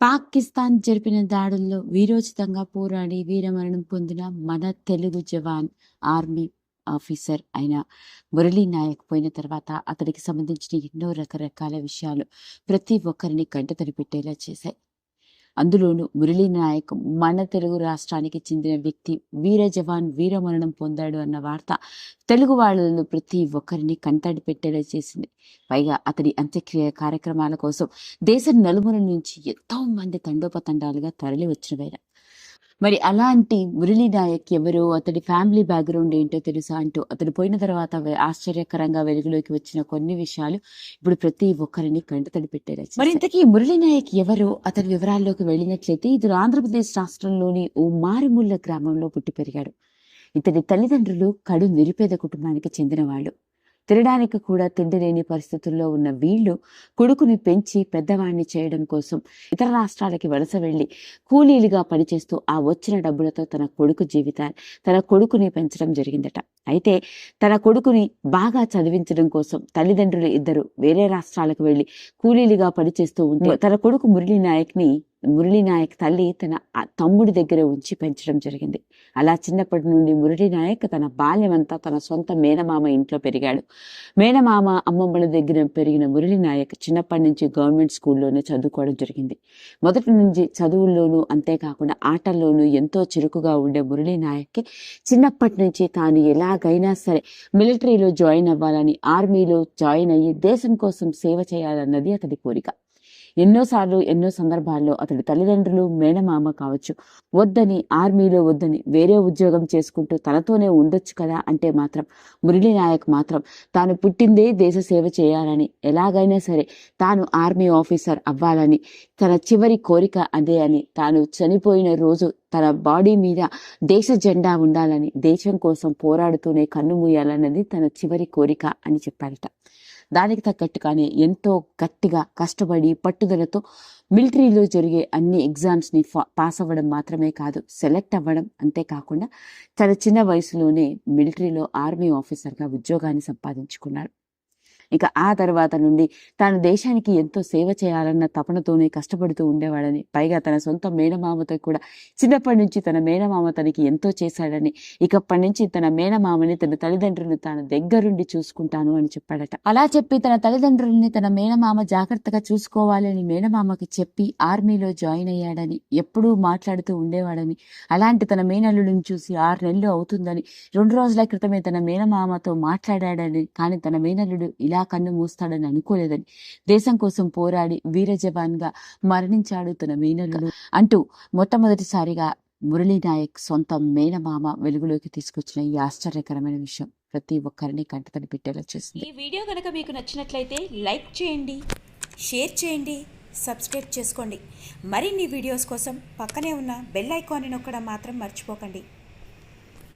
పాకిస్తాన్ జరిపిన దాడుల్లో వీరోచితంగా పోరాడి వీరమరణం పొందిన మన తెలుగు జవాన్ ఆర్మీ ఆఫీసర్ అయిన మురళీ నాయక్ పోయిన తర్వాత అతడికి సంబంధించిన ఎన్నో రకరకాల విషయాలు ప్రతి ఒక్కరిని కంటతడి పెట్టేలా చేశాయి. అందులోనూ మురళీ నాయక్ మన తెలుగు రాష్ట్రానికి చెందిన వ్యక్తి వీర జవాన్ వీరమరణం పొందాడు అన్న వార్త తెలుగు వాళ్ళను ప్రతి ఒక్కరిని కంతడి పెట్టేలా చేసింది. పైగా అతడి అంత్యక్రియ కార్యక్రమాల కోసం దేశం నలుమూల నుంచి ఎంతో మంది తండోపతండాలుగా తరలి వచ్చినవైన మరి అలాంటి మురళీ నాయక్ ఎవరు? అతడి ఫ్యామిలీ బ్యాక్గ్రౌండ్ ఏంటో తెలుసా అంటూ అతడు పోయిన తర్వాత ఆశ్చర్యకరంగా వెలుగులోకి వచ్చిన కొన్ని విషయాలు ఇప్పుడు ప్రతి ఒక్కరిని కంటతడి పెట్టారు మరి ఇంతకీ మురళీ నాయక్ ఎవరు? అతని వివరాల్లోకి వెళ్ళినట్లయితే ఇతడు ఆంధ్రప్రదేశ్ రాష్ట్రంలోని ఓ మారుమూల గ్రామంలో పుట్టి పెరిగాడు. ఇతడి తల్లిదండ్రులు కడు నిరుపేద కుటుంబానికి చెందినవాళ్ళు. తినడానికి కూడా తిండి లేని పరిస్థితుల్లో ఉన్న వీళ్ళు కొడుకుని పెంచి పెద్దవాణ్ణి చేయడం కోసం ఇతర రాష్ట్రాలకి వలస వెళ్ళి కూలీలుగా పనిచేస్తూ ఆ వచ్చిన డబ్బులతో తన కొడుకు జీవితాన్ని తన కొడుకుని పెంచడం జరిగిందట. అయితే తన కొడుకుని బాగా చదివించడం కోసం తల్లిదండ్రులు ఇద్దరు వేరే రాష్ట్రాలకు వెళ్ళి కూలీలుగా పనిచేస్తూ ఉంటే తన కొడుకు మురళీ నాయక్ని మురళీ నాయక్ తల్లి తన తమ్ముడి దగ్గర ఉంచి పెంచడం జరిగింది. అలా చిన్నప్పటి నుండి మురళీ నాయక్ తన బాల్యమంతా తన సొంత మేనమామ ఇంట్లో పెరిగాడు. మేనమామ అమ్మమ్మల దగ్గర పెరిగిన మురళీ నాయక్ చిన్నప్పటి నుంచి గవర్నమెంట్ స్కూల్లోనే చదువుకోవడం జరిగింది. మొదటి నుంచి చదువుల్లోనూ అంతేకాకుండా ఆటల్లోనూ ఎంతో చురుకుగా ఉండే మురళీ నాయక్కి చిన్నప్పటి నుంచి తాను ఎలాగైనా సరే మిలిటరీలో జాయిన్ అవ్వాలని ఆర్మీలో జాయిన్ అయ్యి దేశం కోసం సేవ చేయాలన్నది అతడి కోరిక. ఎన్నోసార్లు ఎన్నో సందర్భాల్లో అతడి తల్లిదండ్రులు మేనమామ కావచ్చు వద్దని ఆర్మీలో వద్దని వేరే ఉద్యోగం చేసుకుంటూ తనతోనే ఉండొచ్చు కదా అంటే మాత్రం మురళీ నాయక్ మాత్రం తాను పుట్టిందే దేశ సేవ చేయాలని ఎలాగైనా సరే తాను ఆర్మీ ఆఫీసర్ అవ్వాలని తన చివరి కోరిక అదే అని తాను చనిపోయిన రోజు తన బాడీ మీద దేశ జెండా ఉండాలని దేశం కోసం పోరాడుతూనే కన్ను మూయాలన్నది తన చివరి కోరిక అని చెప్పారట దానికి తగ్గట్టుగానే ఎంతో గట్టిగా కష్టపడి పట్టుదలతో మిలిటరీలో జరిగే అన్ని ఎగ్జామ్స్ని పాస్ అవ్వడం మాత్రమే కాదు సెలెక్ట్ అవ్వడం అంతేకాకుండా చాలా చిన్న వయసులోనే మిలిటరీలో ఆర్మీ ఆఫీసర్గా ఉద్యోగాన్ని సంపాదించుకున్నారు. ఇక ఆ తర్వాత నుండి తాను దేశానికి ఎంతో సేవ చేయాలన్న తపనతోనే కష్టపడుతూ ఉండేవాడని. పైగా తన సొంత మేనమామతో కూడా చిన్నప్పటి నుంచి తన మేనమామ తనకి ఎంతో చేశాడని ఇకప్పటి నుంచి తన మేనమామని తన తల్లిదండ్రులను తాను దగ్గరుండి చూసుకుంటాను అని చెప్పాడట. అలా చెప్పి తన తల్లిదండ్రుల్ని తన మేనమామ జాగ్రత్తగా చూసుకోవాలని మేనమామకి చెప్పి ఆర్మీలో జాయిన్ అయ్యాడని ఎప్పుడూ మాట్లాడుతూ ఉండేవాడని అలాంటి తన మేనల్లుడిని చూసి ఆరు నెలలు అవుతుందని రెండు రోజుల క్రితమే తన మేనమామతో మాట్లాడాడని కానీ తన మేనల్లుడు ఇలా ఇలా కన్ను మూస్తాడని అనుకోలేదని. దేశం కోసం పోరాడి వీర జవాన్గా మరణించాడు తన మేనల్లుడు అంటూ మొట్టమొదటిసారిగా మురళీ నాయక్ సొంత మేనమామ వెలుగులోకి తీసుకొచ్చిన ఈ ఆశ్చర్యకరమైన విషయం ప్రతి ఒక్కరిని కంటతడి పెట్టేలా చేసింది. ఈ వీడియో కనుక మీకు నచ్చినట్లయితే లైక్ చేయండి షేర్ చేయండి సబ్స్క్రైబ్ చేసుకోండి. మరిన్ని వీడియోస్ కోసం పక్కనే ఉన్న బెల్ ఐకాన్ని నొక్కడం మాత్రం మర్చిపోకండి.